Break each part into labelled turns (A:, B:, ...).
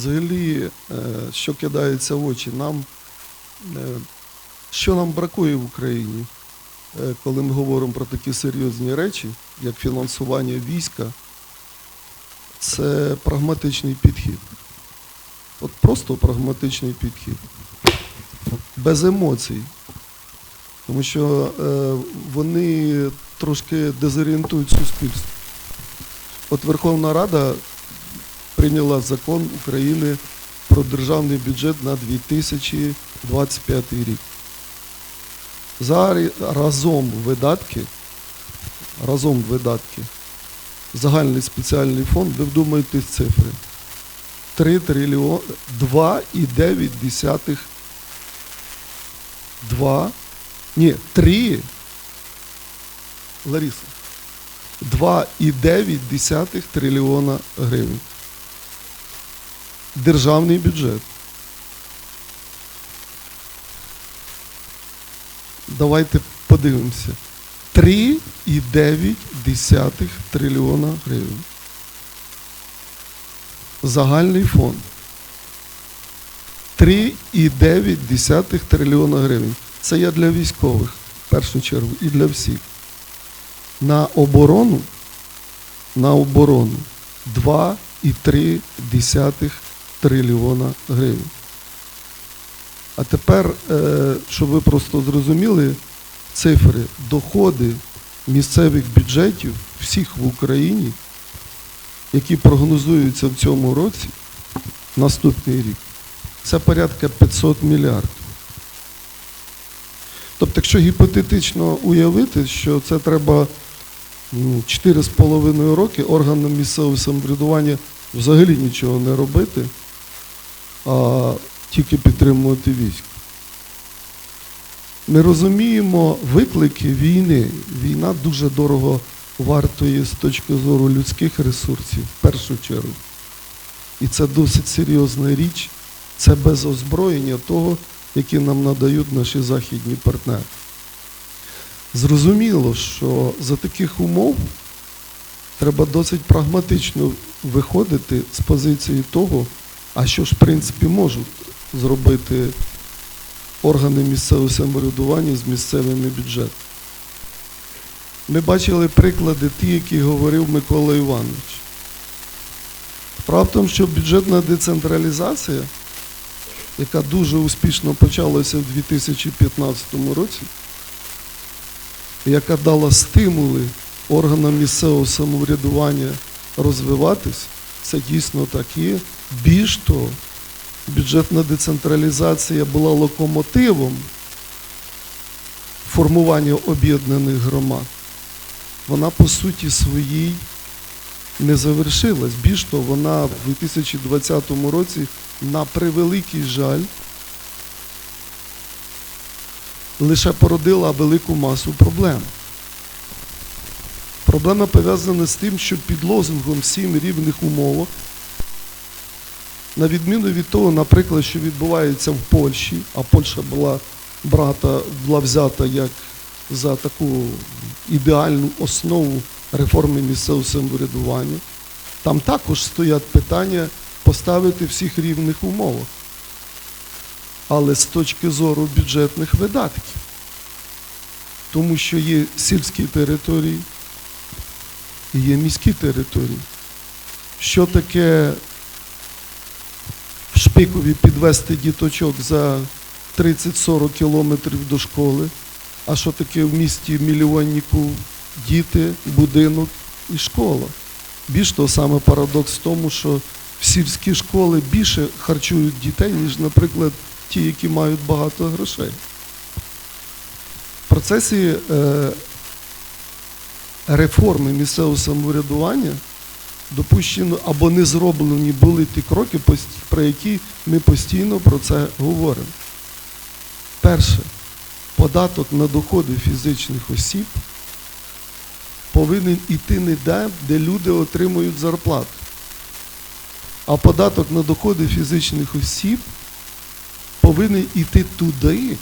A: Взагалі, е, що кидається в очі, нам е, що нам бракує в Україні, е, коли ми говоримо про такі серйозні речі, як фінансування війська, це прагматичний підхід. От просто прагматичний підхід. Без емоцій. Тому що вони трошки дезорієнтують суспільство. От Верховна Рада прийняла закон України про державний бюджет на 2025 рік. Зараз разом видатки, разом видатки, загальний спеціальний фонд, ви вдумаєтесь цифри. 3 трильйони, 2,9 2, ні, 3, Лариса, 2,9 трильйона гривень. Державний бюджет. Давайте подивимося. 3,9 трильйона гривень. Загальний фонд. 3,9 трильйона гривень. Це я для військових, в першу чергу, і для всіх. На оборону, на оборону 2,3 трильйона гривень. А тепер, е, щоб ви просто зрозуміли цифри, доходи місцевих бюджетів всіх в Україні, які прогнозуються в цьому році, наступний рік, це порядка 500 мільярдів. Тобто, якщо гіпотетично уявити, що це треба ну, 4,5 роки органам місцевого самоврядування взагалі нічого не робити, а тільки підтримувати військо. Ми розуміємо виклики війни. Війна дуже дорого вартує з точки зору людських ресурсів, в першу чергу. І це досить серйозна річ. Це без озброєння того, яке нам надають наші західні партнери. Зрозуміло, що за таких умов треба досить прагматично виходити з позиції того, а що ж, в принципі, можуть зробити органи місцевого самоврядування з місцевими бюджетами. Ми бачили приклади ті, які говорив Микола Іванович. Справа що бюджетна децентралізація, яка дуже успішно почалася в 2015 році, яка дала стимули органам місцевого самоврядування розвиватись, це дійсно так є. Більш того, бюджетна децентралізація була локомотивом формування об'єднаних громад. Вона по суті своїй не завершилась. Більш того, вона в 2020 році, на превеликий жаль, лише породила велику масу проблем. Проблема пов'язана з тим, що під лозунгом сім рівних умовах, на відміну від того, наприклад, що відбувається в Польщі, а Польща була брата, була взята як за таку ідеальну основу реформи місцевого самоврядування, там також стоять питання поставити всіх рівних умовах. Але з точки зору бюджетних видатків. Тому що є сільські території і є міські території. Що таке в підвести діточок за 30-40 кілометрів до школи, а що таке в місті мільйоннику діти, будинок і школа. Більш того, саме парадокс в тому, що в сільські школи більше харчують дітей, ніж, наприклад, ті, які мають багато грошей. В процесі е, реформи місцевого самоврядування допущено або не зроблені були ті кроки, про які ми постійно про це говоримо. Перше, податок на доходи фізичних осіб повинен іти не там, де люди отримують зарплату. А податок на доходи фізичних осіб повинен іти туди,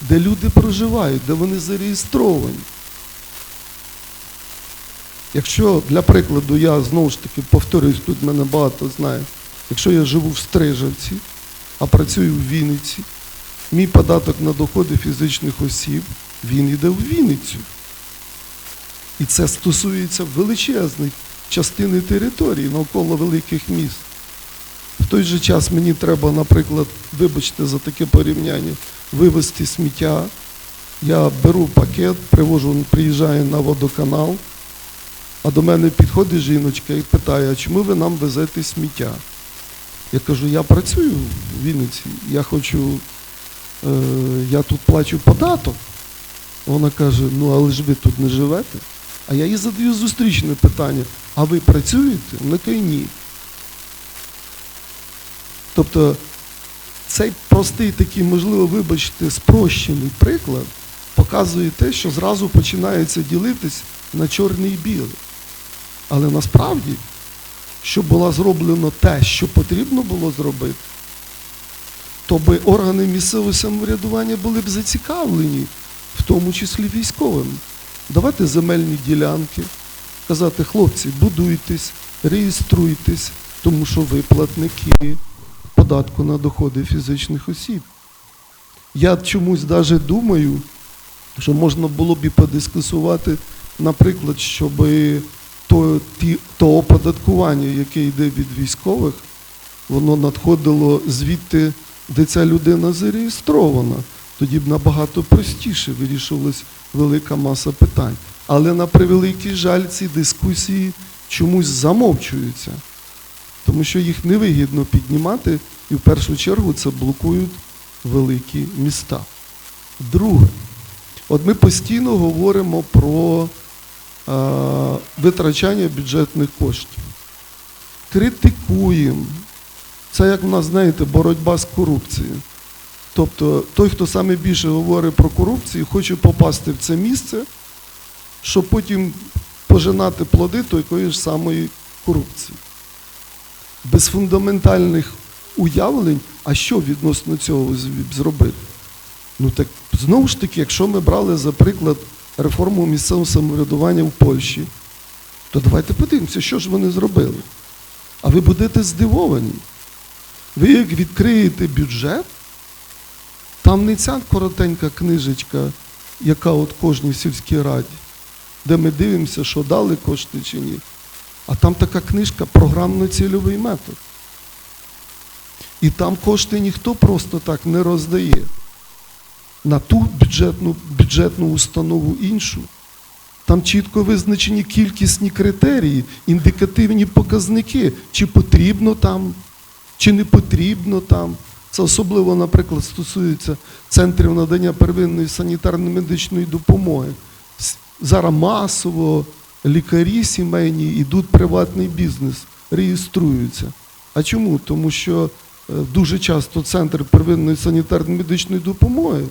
A: де люди проживають, де вони зареєстровані. Якщо, для прикладу, я знову ж таки повторюсь, тут мене багато знає, Якщо я живу в Стрижавці, а працюю в Вінниці, мій податок на доходи фізичних осіб, він йде в Вінницю. І це стосується величезної частини території навколо великих міст. В той же час мені треба, наприклад, вибачте за таке порівняння, вивезти сміття. Я беру пакет, привожу, приїжджаю на водоканал, а до мене підходить жіночка і питає, а чому ви нам везете сміття? Я кажу, я працюю в Вінниці, я хочу, е, я тут плачу податок. Вона каже, ну але ж ви тут не живете. А я їй задаю зустрічне питання, а ви працюєте? Вона каже, ні. Тобто цей простий такий, можливо, вибачте, спрощений приклад показує те, що зразу починається ділитись на чорний і білий. Але насправді, щоб було зроблено те, що потрібно було зробити, то би органи місцевого самоврядування були б зацікавлені, в тому числі військовими. Давати земельні ділянки, казати, хлопці, будуйтесь, реєструйтесь, тому що ви платники податку на доходи фізичних осіб. Я чомусь навіть думаю, що можна було б і подискусувати, наприклад, щоб то, ті, то оподаткування, яке йде від військових, воно надходило звідти, де ця людина зареєстрована. Тоді б набагато простіше вирішувалась велика маса питань. Але на превеликий жаль, ці дискусії чомусь замовчуються, тому що їх невигідно піднімати, і в першу чергу це блокують великі міста. Друге, от ми постійно говоримо про витрачання бюджетних коштів. Критикуємо. Це, як в нас, знаєте, боротьба з корупцією. Тобто той, хто саме більше говорить про корупцію, хоче попасти в це місце, щоб потім пожинати плоди тої ж самої корупції. Без фундаментальних уявлень, а що відносно цього зробити? Ну так знову ж таки, якщо ми брали за приклад реформу місцевого самоврядування в Польщі, то давайте подивимося, що ж вони зробили. А ви будете здивовані. Ви як відкриєте бюджет, там не ця коротенька книжечка, яка от кожній сільській раді, де ми дивимося, що дали кошти чи ні. А там така книжка програмно-цільовий метод. І там кошти ніхто просто так не роздає на ту бюджетну, бюджетну установу іншу. Там чітко визначені кількісні критерії, індикативні показники, чи потрібно там, чи не потрібно там. Це особливо, наприклад, стосується центрів надання первинної санітарно-медичної допомоги. Зараз масово лікарі сімейні йдуть приватний бізнес, реєструються. А чому? Тому що е, дуже часто центр первинної санітарно-медичної допомоги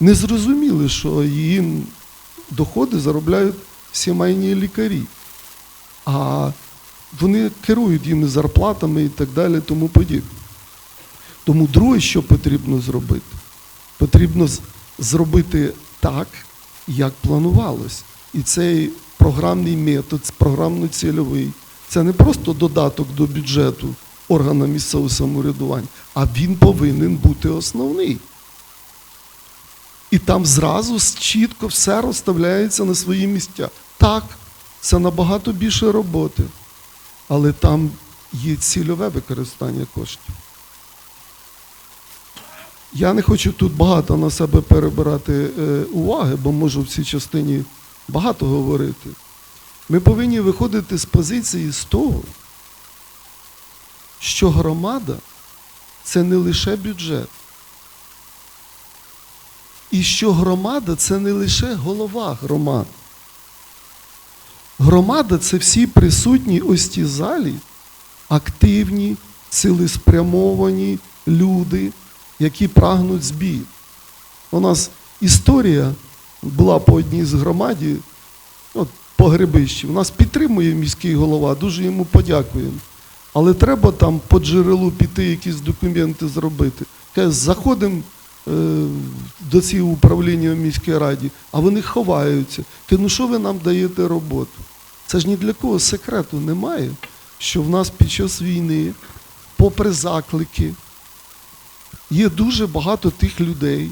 A: не зрозуміли, що їм доходи заробляють сімейні лікарі. А вони керують їм зарплатами і так далі, тому подібне. Тому друге, що потрібно зробити, потрібно зробити так, як планувалось. І цей програмний метод, програмно-цільовий, це не просто додаток до бюджету органа місцевого самоврядування, а він повинен бути основний. І там зразу чітко все розставляється на свої місця. Так, це набагато більше роботи, але там є цільове використання коштів. Я не хочу тут багато на себе перебирати е, уваги, бо можу в цій частині багато говорити. Ми повинні виходити з позиції з того, що громада це не лише бюджет. І що громада це не лише голова громад. Громада це всі присутні ось ті залі, активні, цілеспрямовані люди, які прагнуть збір. У нас історія була по одній з громаді, от, по. У нас підтримує міський голова, дуже йому подякуємо. Але треба там по джерелу піти, якісь документи зробити. Каже, заходимо до цього управління в міській раді, а вони ховаються. Каже, ну що ви нам даєте роботу? Це ж ні для кого секрету немає, що в нас під час війни попри заклики, є дуже багато тих людей,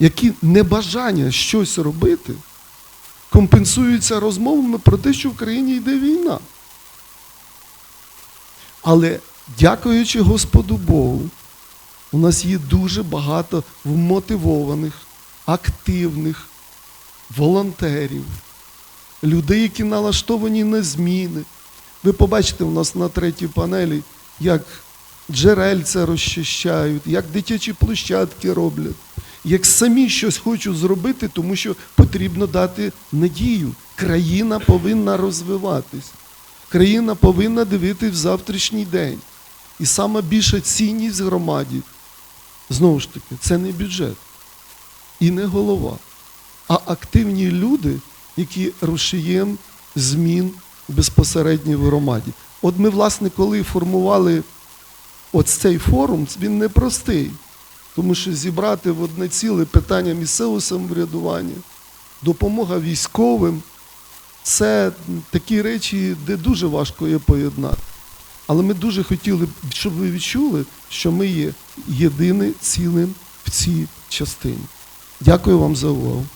A: які небажання щось робити, компенсуються розмовами про те, що в країні йде війна. Але дякуючи Господу Богу, у нас є дуже багато вмотивованих, активних волонтерів, людей, які налаштовані на зміни. Ви побачите у нас на третій панелі, як джерельця розчищають, як дитячі площадки роблять, як самі щось хочуть зробити, тому що потрібно дати надію. Країна повинна розвиватись. Країна повинна дивитись в завтрашній день. І сама більша цінність громаді, знову ж таки, це не бюджет і не голова, а активні люди, які рушієм змін безпосередньо в громаді. От ми, власне, коли формували от цей форум, він непростий, тому що зібрати в одне ціле питання місцевого самоврядування, допомога військовим це такі речі, де дуже важко є поєднати. Але ми дуже хотіли, б, щоб ви відчули, що ми є єдине цілим в цій частині. Дякую вам за увагу.